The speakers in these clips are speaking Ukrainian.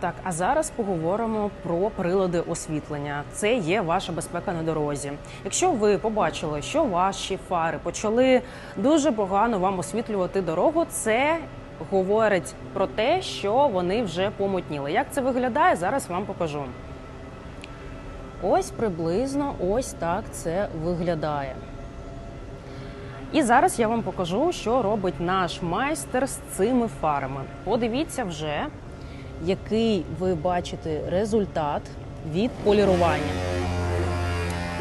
Так, а зараз поговоримо про прилади освітлення. Це є ваша безпека на дорозі. Якщо ви побачили, що ваші фари почали дуже погано вам освітлювати дорогу, це говорить про те, що вони вже помутніли. Як це виглядає, зараз вам покажу. Ось приблизно ось так це виглядає. І зараз я вам покажу, що робить наш майстер з цими фарами. Подивіться вже, який ви бачите результат від полірування.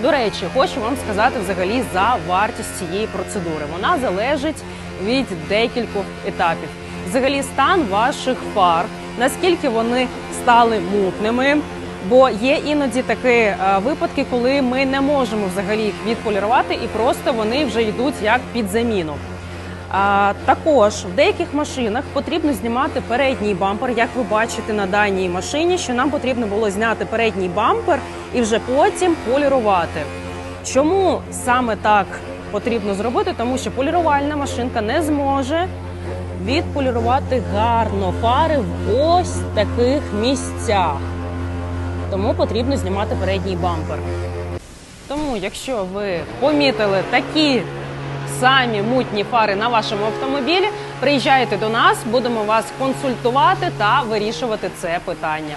До речі, хочу вам сказати взагалі за вартість цієї процедури. Вона залежить від декількох етапів. Взагалі, стан ваших фар, наскільки вони стали мутними. Бо є іноді такі е, випадки, коли ми не можемо взагалі їх відполірувати, і просто вони вже йдуть як під заміну. Також в деяких машинах потрібно знімати передній бампер, як ви бачите на даній машині, що нам потрібно було зняти передній бампер і вже потім полірувати. Чому саме так потрібно зробити? Тому що полірувальна машинка не зможе відполірувати гарно фари в ось таких місцях. Тому потрібно знімати передній бампер. Тому, якщо ви помітили такі самі мутні фари на вашому автомобілі, приїжджайте до нас, будемо вас консультувати та вирішувати це питання.